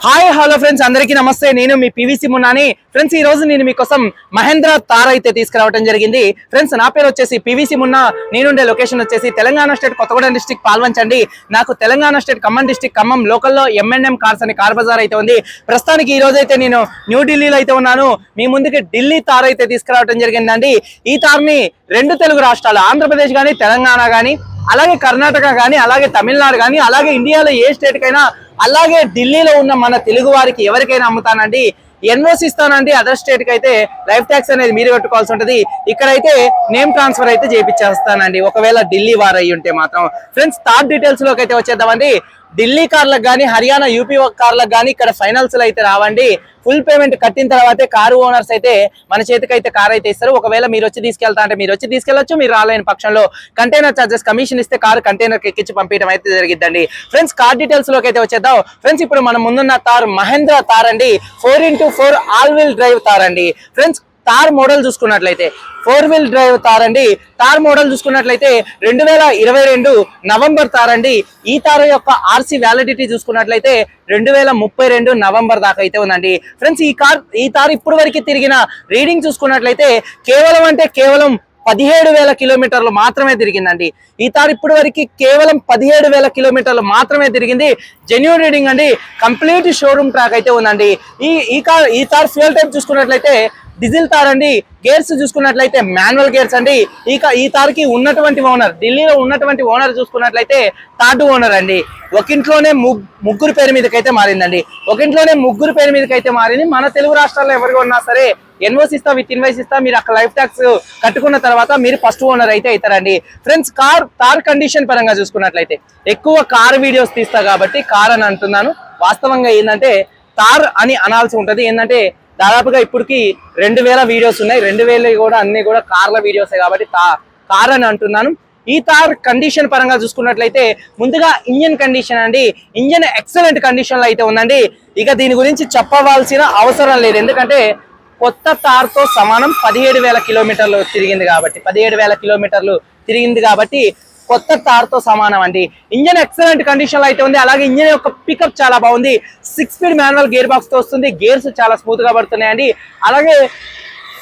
Hi hello friends అందరికీ నమస్తే. నేను మీ పివిసి మున్నాని. ఫ్రెండ్స్ ఈ రోజు నేను మీకోసం మహేంద్ర తార్ అయితే తీసుకురావడం జరిగింది. ఫ్రెండ్స్ నా పేరు వచ్చేసి పివిసి మున్నా. నేనుండే లొకేషన్ వచ్చేసి తెలంగాణ స్టేట్ కొత్తగూడెం డిస్టిక్ పాల్వంచండి. నాకు తెలంగాణ స్టేట్ ఖమ్మం డిస్టిక్ ఖమ్మం లోకల్లో ఎంఎన్ఎం కార్స్ అనే కార్ బజార్ అయితే ఉంది. ప్రస్తుతానికి ఈ రోజు అయితే నేను న్యూఢిల్లీలో అయితే ఉన్నాను. మీ ముందుకి ఢిల్లీ తార్ అయితే తీసుకురావడం జరిగిందండి. ఈ తార్ని రెండు తెలుగు రాష్ట్రాలు ఆంధ్రప్రదేశ్ కానీ తెలంగాణ కానీ అలాగే కర్ణాటక కానీ అలాగే తమిళనాడు కానీ అలాగే ఇండియాలో ఏ స్టేట్కైనా అలాగే ఢిల్లీలో ఉన్న మన తెలుగు వారికి ఎవరికైనా అమ్ముతానండి? ఎన్ఓసి ఇస్తానండి అదర్ స్టేట్కి అయితే లైఫ్ ట్యాక్స్ అనేది మీరు కట్టుకోవాల్సి ఉంటది. ఇక్కడైతే నేమ్ ట్రాన్స్ఫర్ అయితే చేపించేస్తానండి ఒకవేళ ఢిల్లీ వారు అయ్యి ఉంటే మాత్రం. ఫ్రెండ్స్ థర్డ్ డీటెయిల్స్లోకి అయితే వచ్చేద్దామండి. ఢిల్లీ కార్లకు కానీ హర్యానా యూపీ కార్లకు కానీ ఇక్కడ ఫైనల్స్లో అయితే రావండి. ఫుల్ పేమెంట్ కట్టిన తర్వాతే కారు ఓనర్స్ అయితే మన చేతికి అయితే కార్ అయితే ఇస్తారు. ఒకవేళ మీరు వచ్చి తీసుకెళ్తా అంటే మీరు వచ్చి తీసుకెళ్ళొచ్చు మీరు రాలేని పక్షంలో కంటైనర్ చార్జెస్ కమిషన్ ఇస్తే కారు కంటైనర్ ఎక్కించి పంపించడం అయితే జరిగిద్దండి. ఫ్రెండ్స్ కార్ డీటెయిల్స్లోకి అయితే వచ్చేద్దాం. ఫ్రెండ్స్ ఇప్పుడు మనం ముందున్న తార్ మహేంద్ర తార్ అండి. Four into four all wheel drive Thar అండి. ఫ్రెండ్స్ తార్ మోడల్ చూసుకున్నట్లయితే ఫోర్ వీల్ డ్రైవ్ తార్ అండి. తార్ మోడల్ చూసుకున్నట్లయితే రెండు వేల ఇరవై రెండు నవంబర్ తార్ అండి. ఈ తార యొక్క ఆర్సీ వ్యాలిడిటీ చూసుకున్నట్లయితే రెండు వేల ముప్పై రెండు నవంబర్ దాకా అయితే ఉందండి. ఫ్రెండ్స్ ఈ కార్ ఈ తార్ ఇప్పుడు వరకు తిరిగిన రీడింగ్ చూసుకున్నట్లయితే కేవలం అంటే కేవలం పదిహేడు వేల కిలోమీటర్లు మాత్రమే తిరిగిందండి. ఈ తార్ ఇప్పుడు వరకు కేవలం పదిహేడు వేల కిలోమీటర్లు మాత్రమే తిరిగింది. జెన్యున్ రీడింగ్ అండి. కంప్లీట్ షోరూమ్ ట్రాక్ అయితే ఉందండి. ఈ ఈ కార్ ఈ తార్ ఫ్యూల్ టైప్ చూసుకున్నట్లయితే డీజిల్ తార్ అండి. గేర్స్ చూసుకున్నట్లయితే మాన్యువల్ గేర్స్ అండి. ఇక ఈ తార్కి ఉన్నటువంటి ఓనర్ ఢిల్లీలో ఉన్నటువంటి ఓనర్ చూసుకున్నట్లయితే థర్డ్ ఓనర్ అండి. ఒకింట్లోనే ముగ్- ముగ్గురు పేరు మీదకైతే మారిందండి. ఒకింట్లోనే ముగ్గురు పేరు మీదకైతే మారింది. మన తెలుగు రాష్ట్రాల్లో ఎవరికి ఉన్నా సరే ఎన్ఓసి ఇస్తా విత్ ఇన్వైస్ ఇస్తా మీరు అక్కడ లైఫ్ ట్యాక్స్ కట్టుకున్న తర్వాత మీరు ఫస్ట్ ఓనర్ అయితే అవుతారండి. ఫ్రెండ్స్ కార్ కార్ కండిషన్ పరంగా చూసుకున్నట్లయితే ఎక్కువ కార్ వీడియోస్ తీస్తా కాబట్టి కార్ అని అంటున్నాను. వాస్తవంగా ఏంటంటే తార్ అని అనాల్సి ఉంటుంది. ఏంటంటే దాదాపుగా ఇప్పటికి రెండు వేల వీడియోస్ ఉన్నాయి. రెండు వేలు కూడా అన్ని కూడా కార్ల వీడియోసే కాబట్టి తా- కార్ అని అంటున్నాను. ఈ తార్ కండిషన్ పరంగా చూసుకున్నట్లయితే ముందుగా ఇంజన్ కండిషన్ అండి. ఇంజన్ ఎక్సలెంట్ కండిషన్లో అయితే ఉందండి. ఇక దీని గురించి చెప్పవలసిన అవసరం లేదు. ఎందుకంటే కొత్త తార్తో సమానం పదిహేడు వేల కిలోమీటర్లు తిరిగింది కాబట్టి పదిహేడు వేల కిలోమీటర్లు తిరిగింది కాబట్టి కొత్త తార్తో సమానం అండి. ఇంజన్ ఎక్సలెంట్ కండిషన్లో అయితే ఉంది. అలాగే ఇంజన్ యొక్క పికప్ చాలా బాగుంది. సిక్స్ స్పీడ్ మాన్యువల్ గేర్ బాక్స్తో వస్తుంది. గేర్స్ చాలా స్మూత్గా పడుతున్నాయండి. అలాగే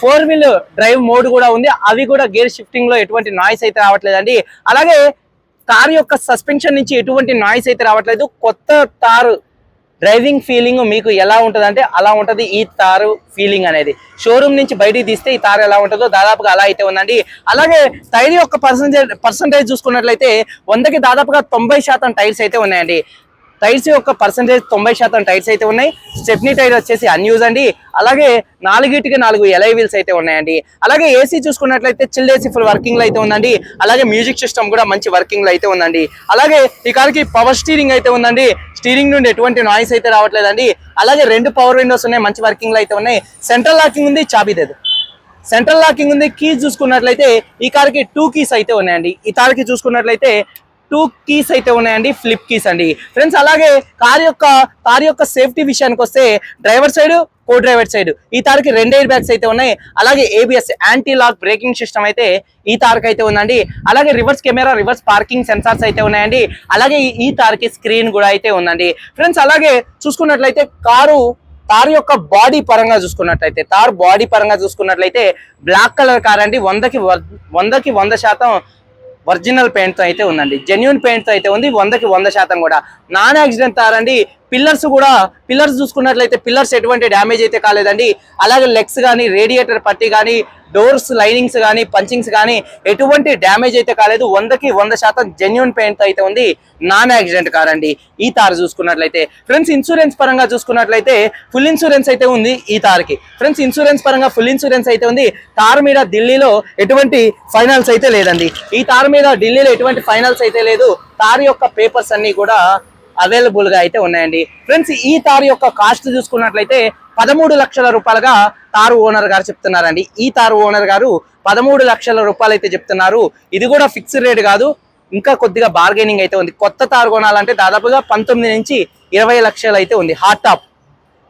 ఫోర్ వీల్ డ్రైవ్ మోడ్ కూడా ఉంది. అవి కూడా గేర్ షిఫ్టింగ్లో ఎటువంటి నాయిస్ అయితే రావట్లేదండి. అలాగే కార్ యొక్క సస్పెన్షన్ నుంచి ఎటువంటి నాయిస్ అయితే రావట్లేదు. కొత్త తారు డ్రైవింగ్ ఫీలింగ్ మీకు ఎలా ఉంటుంది అంటే అలా ఉంటుంది ఈ తారు ఫీలింగ్ అనేది. షోరూమ్ నుంచి బయటికి తీస్తే ఈ తారు ఎలా ఉంటుందో దాదాపుగా అలా అయితే ఉందండి. అలాగే టైర్ యొక్క పర్సంటేజ్ పర్సంటేజ్ చూసుకున్నట్లయితే వందకి దాదాపుగా తొంభై శాతం టైర్స్ అయితే ఉన్నాయండి. టైర్స్ యొక్క పర్సంటేజ్ తొంభై శాతం టైర్స్ అయితే ఉన్నాయి. స్టెప్నీ టైర్ వచ్చేసి అన్యూజ్ అండి. అలాగే నాలుగిటికి నాలుగు ఎలై వీల్స్ అయితే ఉన్నాయండి. అలాగే ఏసీ చూసుకున్నట్లయితే చిల్డ్ ఏసీ ఫుల్ వర్కింగ్లో అయితే ఉందండి. అలాగే మ్యూజిక్ సిస్టమ్ కూడా మంచి వర్కింగ్లో అయితే ఉందండి. అలాగే ఈ కార్కి పవర్ స్టీరింగ్ అయితే ఉందండి. స్టీరింగ్ నుండి ఎటువంటి నాయిస్ అయితే రావట్లేదండి. అలాగే రెండు పవర్ విండోస్ ఉన్నాయి మంచి వర్కింగ్లో అయితే ఉన్నాయి. సెంట్రల్ లాకింగ్ ఉంది చాబీ సెంట్రల్ లాకింగ్ ఉంది కీస్ చూసుకున్నట్లయితే ఈ కార్కి టూ కీస్ అయితే ఉన్నాయండి. ఈ కార్కి చూసుకున్నట్లయితే టూ కీస్ అయితే ఉన్నాయండి ఫ్లిప్ కీస్ అండి. ఫ్రెండ్స్ అలాగే కార్ యొక్క కార్ యొక్క సేఫ్టీ విషయానికి వస్తే driver side co driver side ఈ తారకి రెండు ఎయిర్ బ్యాగ్స్ అయితే ఉన్నాయి. అలాగే ABS anti lock braking system అయితే ఈ తార్కి అయితే ఉందండి. అలాగే reverse camera reverse parking sensors అయితే ఉన్నాయండి. అలాగే ఈ- తారకి స్క్రీన్ కూడా అయితే ఉందండి. ఫ్రెండ్స్ అలాగే చూసుకున్నట్లయితే కారు కార్ యొక్క బాడీ పరంగా చూసుకున్నట్లయితే కార్ బాడీ పరంగా చూసుకున్నట్లయితే బ్లాక్ కలర్ కార్ అండి. వందకి వందకి వంద శాతం ఒరిజినల్ పెయింట్తో అయితే ఉందండి. జెన్యున్ పెయింట్తో అయితే ఉంది. వందకి వంద శాతం కూడా. నాన్ యాక్సిడెంట్ తారండి. పిల్లర్స్ కూడా పిల్లర్స్ చూసుకున్నట్లయితే పిల్లర్స్ ఎటువంటి డ్యామేజ్ అయితే కాలేదండి. అలాగే లెగ్స్ కానీ రేడియేటర్ పట్టి కానీ డోర్స్ లైనింగ్స్ కానీ పంచింగ్స్ కానీ ఎటువంటి డ్యామేజ్ అయితే కాలేదు. వందకి వంద శాతం జెన్యున్ పెయింట్ అయితే ఉంది. నాన్ యాక్సిడెంట్ కార్ అండి. ఈ తార్ చూసుకున్నట్లయితే. ఫ్రెండ్స్ ఇన్సూరెన్స్ పరంగా చూసుకున్నట్లయితే ఫుల్ ఇన్సూరెన్స్ అయితే ఉంది ఈ తార్కి. ఫ్రెండ్స్ ఇన్సూరెన్స్ పరంగా ఫుల్ ఇన్సూరెన్స్ అయితే ఉంది. తార్ మీద ఢిల్లీలో ఎటువంటి ఫైనల్స్ అయితే లేదండి. ఈ తార్ మీద ఢిల్లీలో ఎటువంటి ఫైనల్స్ అయితే లేదు. తార్ యొక్క పేపర్స్ అన్ని కూడా అవైలబుల్గా అయితే ఉన్నాయండి. ఫ్రెండ్స్ ఈ తారు యొక్క కాస్ట్ చూసుకున్నట్లయితే పదమూడు లక్షల రూపాయలుగా తారు ఓనర్ గారు చెప్తున్నారండి. ఈ తారు ఓనర్ గారు పదమూడు లక్షల రూపాయలు అయితే చెప్తున్నారు. ఇది కూడా ఫిక్స్డ్ రేట్ కాదు. ఇంకా కొద్దిగా బార్గెనింగ్ అయితే ఉంది. కొత్త తారు కొనాలంటే దాదాపుగా పంతొమ్మిది నుంచి ఇరవై లక్షలు అయితే ఉంది. హాట్ టాప్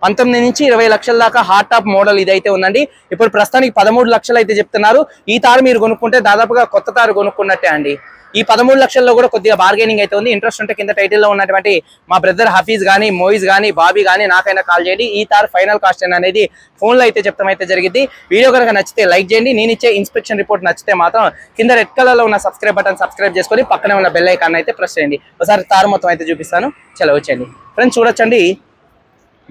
పంతొమ్మిది నుంచి ఇరవై లక్షల దాకా హార్ట్ టాప్ మోడల్ ఇదైతే ఉందండి. ఇప్పుడు ప్రస్తుతానికి పదమూడు లక్షలు అయితే చెప్తున్నారు. ఈ తారు మీరు కొనుక్కుంటే దాదాపుగా కొత్త తారు కొనుక్కున్నట్టే అండి. ఈ పదమూడు లక్షల్లో కూడా కొద్దిగా బార్గెనింగ్ అయితే ఉంది. ఇంట్రెస్ట్ ఉంటే కింద టైటిల్లో ఉన్నటువంటి మా బ్రదర్ హఫీజ్ కానీ మోయిజ్ కానీ బాబీ కానీ నాకైనా కాల్ చేయండి. ఈ తార్ ఫైనల్ కాస్ట్ అనేది ఫోన్లో అయితే చెప్తాం అయితే జరిగింది. వీడియో కనుక నచ్చితే లైక్ చేయండి. నేను ఇచ్చే ఇన్స్పెక్షన్ రిపోర్ట్ నచ్చితే మాత్రం కింద రెడ్ కలర్లో ఉన్న సబ్స్క్రైబ్ బటన్ సబ్స్క్రైబ్ చేసుకొని పక్కనే ఉన్న బెల్ ఐకాన్ అయితే ప్రెస్ చేయండి. ఒకసారి తార్ మొత్తం అయితే చూపిస్తాను. చలో వచ్చేయండి. ఫ్రెండ్స్ చూడొచ్చండి.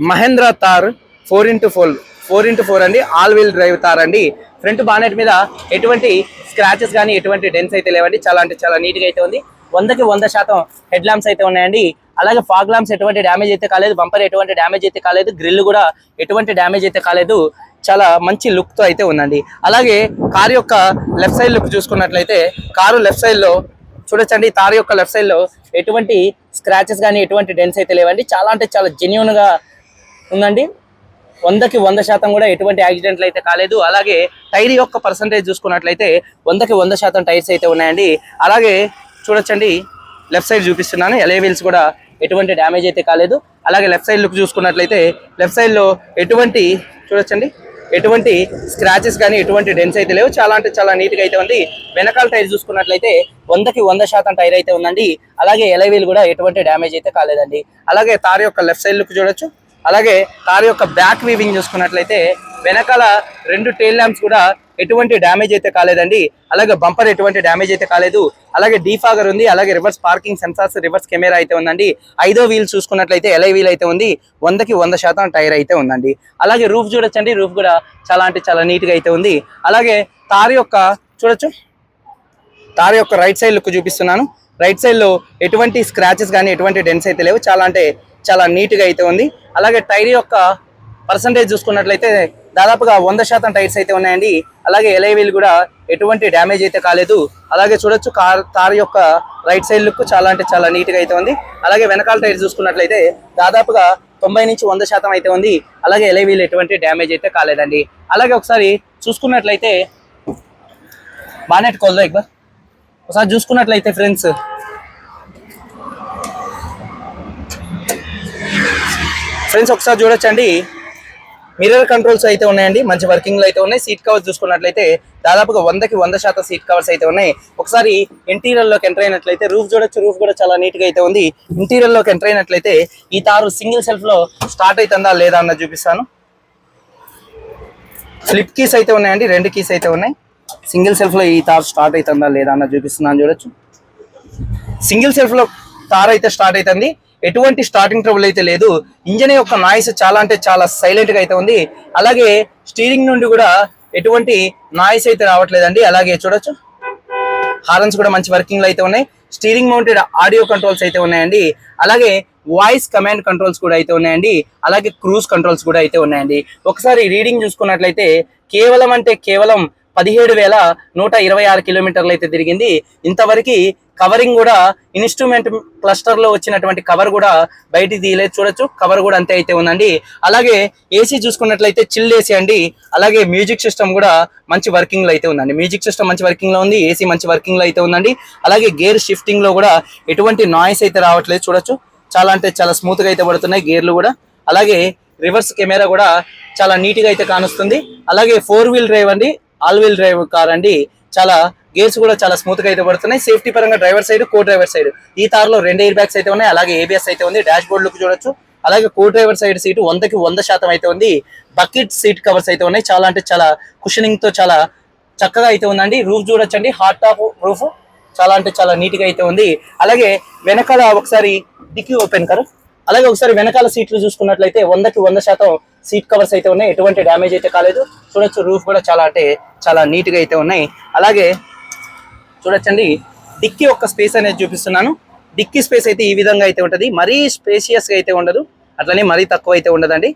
Mahindra Thar four into four four into four అండి ఆల్ వీల్ డ్రైవ్ తార్ అండి. ఫ్రంట్ బానెట్ మీద ఎటువంటి స్క్రాచెస్ కానీ ఎటువంటి డెన్స్ అయితే లేవండి. చాలా అంటే చాలా నీట్గా అయితే ఉంది. వందకి వంద శాతం హెడ్ ల్యాంప్స్ అయితే ఉన్నాయండి. అలాగే ఫాగ్ ల్యాంప్స్ ఎటువంటి డ్యామేజ్ అయితే కాలేదు. బంపర్ ఎటువంటి డ్యామేజ్ అయితే కాలేదు. గ్రిల్ కూడా ఎటువంటి డ్యామేజ్ అయితే కాలేదు. చాలా మంచి లుక్తో అయితే ఉందండి. అలాగే కారు యొక్క లెఫ్ట్ సైడ్ లుక్ చూసుకున్నట్లయితే కారు లెఫ్ట్ సైడ్లో చూడొచ్చండి. తారు యొక్క లెఫ్ట్ సైడ్లో ఎటువంటి స్క్రాచెస్ కానీ ఎటువంటి డెన్స్ అయితే లేవండి. చాలా అంటే చాలా జెన్యున్గా ఉందండి. వందకి వంద శాతం కూడా ఎటువంటి యాక్సిడెంట్లు అయితే కాలేదు. అలాగే టైర్ యొక్క పర్సంటేజ్ చూసుకున్నట్లయితే వందకి వంద శాతం టైర్స్ అయితే ఉన్నాయండి. అలాగే చూడొచ్చండి లెఫ్ట్ సైడ్ చూపిస్తున్నాను. ఎలే వీల్స్ కూడా ఎటువంటి డ్యామేజ్ అయితే కాలేదు. అలాగే లెఫ్ట్ సైడ్ లుక్ చూసుకున్నట్లయితే లెఫ్ట్ సైడ్లో ఎటువంటి చూడొచ్చండి ఎటువంటి స్క్రాచెస్ కానీ ఎటువంటి డెన్స్ అయితే లేవు. చాలా అంటే చాలా నీట్గా అయితే ఉంది. వెనకాల టైర్ చూసుకున్నట్లయితే వందకి వంద శాతం టైర్ అయితే ఉందండి. అలాగే ఎలవీలు కూడా ఎటువంటి డ్యామేజ్ అయితే కాలేదండి. అలాగే తార్ యొక్క లెఫ్ట్ సైడ్ లుక్ చూడొచ్చు. అలాగే కారు యొక్క బ్యాక్ వీవింగ్ చూసుకున్నట్లయితే వెనకాల రెండు టైల్ ల్యాంప్స్ కూడా ఎటువంటి డ్యామేజ్ అయితే కాలేదండి. అలాగే బంపర్ ఎటువంటి డ్యామేజ్ అయితే కాలేదు. అలాగే డీఫాగర్ ఉంది అలాగే reverse parking sensors reverse camera అయితే ఉందండి. ఐదో వీల్ చూసుకున్నట్లయితే ఎలై వీల్ అయితే ఉంది. వందకి వంద శాతం టైర్ అయితే ఉందండి. అలాగే రూఫ్ చూడొచ్చండి. రూఫ్ కూడా చాలా అంటే చాలా నీట్గా అయితే ఉంది. అలాగే తారు యొక్క చూడొచ్చు. తారు యొక్క రైట్ సైడ్ లుక్ చూపిస్తున్నాను. రైట్ సైడ్లో ఎటువంటి స్క్రాచెస్ కానీ ఎటువంటి డెన్స్ అయితే లేవు. చాలా అంటే చాలా నీట్గా అయితే ఉంది. అలాగే టైర్ యొక్క పర్సంటేజ్ చూసుకున్నట్లయితే దాదాపుగా వంద శాతం టైర్స్ అయితే ఉన్నాయండి. అలాగే ఎలై వీల్ కూడా ఎటువంటి డ్యామేజ్ అయితే కాలేదు. అలాగే చూడొచ్చు కార్ కార్ యొక్క రైట్ సైడ్ లుక్ చాలా అంటే చాలా నీట్గా అయితే ఉంది. అలాగే వెనకాల టైర్ చూసుకున్నట్లయితే దాదాపుగా తొంభై నుంచి వంద శాతం అయితే ఉంది. అలాగే ఎలై వీల్ ఎటువంటి డ్యామేజ్ అయితే కాలేదండి. అలాగే ఒకసారి చూసుకున్నట్లయితే బానెట్ కొల్దో ఎక్బర్ ఒకసారి చూసుకున్నట్లయితే ఫ్రెండ్స్ ఫ్రెండ్స్ ఒకసారి చూడొచ్చండి. మిర్రర్ కంట్రోల్స్ అయితే ఉన్నాయండి. మంచి వర్కింగ్లో అయితే ఉన్నాయి. సీట్ కవర్స్ చూసుకున్నట్లయితే దాదాపుగా వందకి వంద శాతం సీట్ కవర్స్ అయితే ఉన్నాయి. ఒకసారి ఇంటీరియర్లోకి ఎంటర్ అయినట్లయితే రూఫ్ చూడొచ్చు. రూఫ్ కూడా చాలా నీట్గా అయితే ఉంది. ఇంటీరియర్లోకి ఎంటర్ అయినట్లయితే ఈ తారు సింగిల్ సెల్ఫ్లో స్టార్ట్ అవుతుందా లేదా అన్నది చూపిస్తాను. ఫ్లిప్ కీస్ అయితే ఉన్నాయండి. రెండు కీస్ అయితే ఉన్నాయి. సింగిల్ సెల్ఫ్లో ఈ తార్ స్టార్ట్ అవుతుందా లేదా అన్నది చూపిస్తున్నాను. చూడొచ్చు. సింగిల్ సెల్ఫ్లో తారు అయితే స్టార్ట్ అవుతుంది. ఎటువంటి స్టార్టింగ్ ట్రబుల్ అయితే లేదు. ఇంజన్ యొక్క నాయిస్ చాలా అంటే చాలా సైలెంట్గా అయితే ఉంది. అలాగే స్టీరింగ్ నుండి కూడా ఎటువంటి నాయిస్ అయితే రావట్లేదండి. అలాగే చూడొచ్చు. హార్న్స్ కూడా మంచి వర్కింగ్లో అయితే ఉన్నాయి. స్టీరింగ్ మౌంటెడ్ ఆడియో కంట్రోల్స్ అయితే ఉన్నాయండి. అలాగే వాయిస్ కమాండ్ కంట్రోల్స్ కూడా అయితే ఉన్నాయండి. అలాగే క్రూజ్ కంట్రోల్స్ కూడా అయితే ఉన్నాయండి. ఒకసారి రీడింగ్ చూసుకున్నట్లయితే కేవలం అంటే కేవలం పదిహేడు వేల నూట ఇరవై ఆరు కిలోమీటర్లు అయితే తిరిగింది. ఇంతవరకు కవరింగ్ కూడా ఇన్స్ట్రుమెంట్ క్లస్టర్లో వచ్చినటువంటి కవర్ కూడా బయటికి తీయలేదు. చూడొచ్చు కవర్ కూడా అంతే అయితే ఉందండి. అలాగే ఏసీ చూసుకున్నట్లయితే చిల్ ఏసీ అండి. అలాగే మ్యూజిక్ సిస్టమ్ కూడా మంచి వర్కింగ్లో అయితే ఉందండి. మ్యూజిక్ సిస్టమ్ మంచి వర్కింగ్లో ఉంది ఏసీ మంచి వర్కింగ్లో అయితే ఉందండి. అలాగే గేర్ షిఫ్టింగ్లో కూడా ఎటువంటి నాయిస్ అయితే రావట్లేదు. చూడొచ్చు చాలా అంటే చాలా స్మూత్గా అయితే పడుతున్నాయి గేర్లు కూడా. అలాగే రివర్స్ కెమెరా కూడా చాలా నీట్గా అయితే కానుస్తుంది. అలాగే ఫోర్ వీల్ డ్రైవ్ అండి. ఆల్ వీల్ డ్రైవ్ కార్ అండి. చాలా గేర్స్ కూడా చాలా స్మూత్గా అయితే పడుతున్నాయి. సేఫ్టీ పరంగా driver side co driver side ఈ తార్లో రెండు ఎయిర్ బ్యాగ్స్ అయితే ఉన్నాయి. అలాగే ఏబిఎస్ అయితే ఉంది. డాష్ బోర్డ్ లుక్ చూడొచ్చు. అలాగే కో డ్రైవర్ సైడ్ సీటు వందకి వంద శాతం అయితే ఉంది. బకెట్ సీట్ కవర్స్ అయితే ఉన్నాయి. చాలా అంటే చాలా కుషనింగ్తో చాలా చక్కగా అయితే ఉందండి. రూఫ్ చూడొచ్చండి. హాట్ టాప్ రూఫ్ చాలా అంటే చాలా నీట్గా అయితే ఉంది. అలాగే వెనకాల ఒకసారి డిక్కీ ఓపెన్ కరు అలాగే ఒకసారి వెనకాల సీట్లు చూసుకున్నట్లయితే వందకి వంద శాతం సీట్ కవర్స్ అయితే ఉన్నాయి. ఎటువంటి డ్యామేజ్ అయితే కాలేదు. చూడొచ్చు రూఫ్ కూడా చాలా అంటే చాలా నీట్గా అయితే ఉన్నాయి. అలాగే చూడొచ్చండి డిక్కీ యొక్క స్పేస్ అనేది చూపిస్తున్నాను. డిక్కీ స్పేస్ అయితే ఈ విధంగా అయితే ఉంటుంది. మరీ స్పేషియస్గా అయితే ఉండదు. అట్లనే మరీ తక్కువ అయితే ఉండదండి.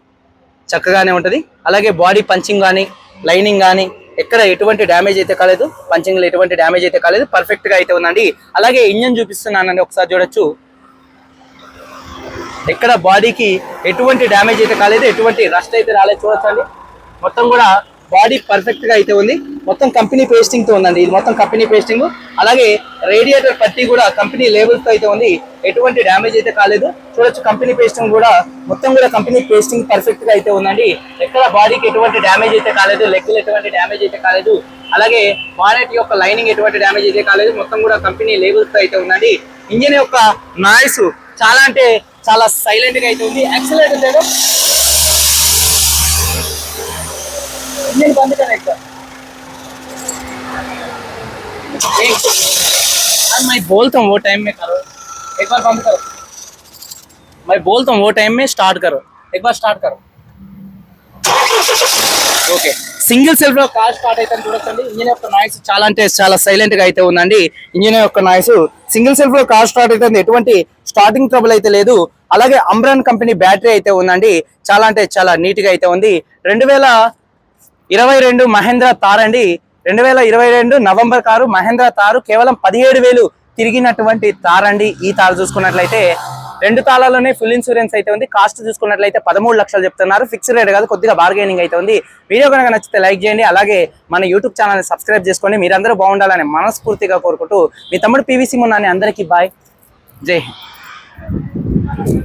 చక్కగానే ఉంటుంది. అలాగే బాడీ పంచింగ్ కానీ లైనింగ్ కానీ ఎక్కడ ఎటువంటి డ్యామేజ్ అయితే కాలేదు. పంచింగ్లో ఎటువంటి డ్యామేజ్ అయితే కాలేదు. పర్ఫెక్ట్గా అయితే ఉందండి. అలాగే ఇంజన్ చూపిస్తున్నానండి. ఒకసారి చూడొచ్చు. ఎక్కడ బాడీకి ఎటువంటి డ్యామేజ్ అయితే కాలేదు ఎటువంటి రస్ట్ అయితే రాలేదు చూడొచ్చండి మొత్తం కూడా బాడీ పర్ఫెక్ట్గా అయితే ఉంది. మొత్తం కంపెనీ పేస్టింగ్తో ఉందండి. ఇది మొత్తం కంపెనీ పేస్టింగ్ అలాగే రేడియేటర్ పట్టి కూడా కంపెనీ లేబుల్తో తో అయితే ఉంది. ఎటువంటి డ్యామేజ్ అయితే కాలేదు. చూడొచ్చు కంపెనీ పేస్టింగ్ కూడా మొత్తం కూడా కంపెనీ పేస్టింగ్ పర్ఫెక్ట్గా అయితే ఉందండి. ఎక్కడ బాడీకి ఎటువంటి డ్యామేజ్ అయితే కాలేదు లెక్కలు ఎటువంటి డ్యామేజ్ అయితే కాలేదు. అలాగే వానెట్ యొక్క లైనింగ్ ఎటువంటి డ్యామేజ్ అయితే కాలేదు. మొత్తం కూడా కంపెనీ లేబుల్తో తో అయితే ఉందండి. ఇంజిన్ యొక్క నాయిస్ చాలా అంటే చాలా సైలెంట్ గా అయితే ఉంది యాక్సిలేటర్ లేదు इंजन बंद कर एक बार एक यार मैं बोलता हूँ वो टाइम में करो एक बार बंद करो मैं बोलता हूँ वो टाइम में स्टार्ट करो एक बार स्टार्ट करो ఓకే సింగిల్ సెల్ఫ్లో కార్ స్టార్ట్ అయితే చూడొచ్చండి. ఇంజిన్ యొక్క నాయిస్ చాలా అంటే చాలా సైలెంట్గా అయితే ఉందండి. ఇంజిన్ యొక్క నాయిస్ సింగిల్ సెల్ఫ్లో కార్ స్టార్ట్ అయితే ఎటువంటి స్టార్టింగ్ ట్రబుల్ అయితే లేదు. అలాగే అంబ్రాన్ కంపెనీ బ్యాటరీ అయితే ఉందండి. చాలా అంటే చాలా నీట్గా అయితే ఉంది. రెండు వేల ఇరవై రెండు మహేంద్ర తార్ అండి. రెండు వేల ఇరవై రెండు నవంబర్ కారు మహేంద్ర తారు కేవలం పదిహేడు వేలు తిరిగినటువంటి తార్ అండి. ఈ తారు చూసుకున్నట్లయితే రెండు తాళాల్లోనే ఫుల్ ఇన్సూరెన్స్ అయితే ఉంది. కాస్ట్ చూసుకున్నట్లయితే పదమూడు లక్షలు చెప్తున్నారు. ఫిక్స్డ్ రేట్ కాదు కొద్దిగా బార్గెనింగ్ అయితే ఉంది. వీడియో కనుక నచ్చితే లైక్ చేయండి. అలాగే మన యూట్యూబ్ ఛానల్ని సబ్స్క్రైబ్ చేసుకోండి మీరందరూ బాగుండాలని మనస్ఫూర్తిగా కోరుకుంటూ మీ తమ్ముడు పీవీసీ మున్నాని అందరికీ బాయ్ జై హింద్.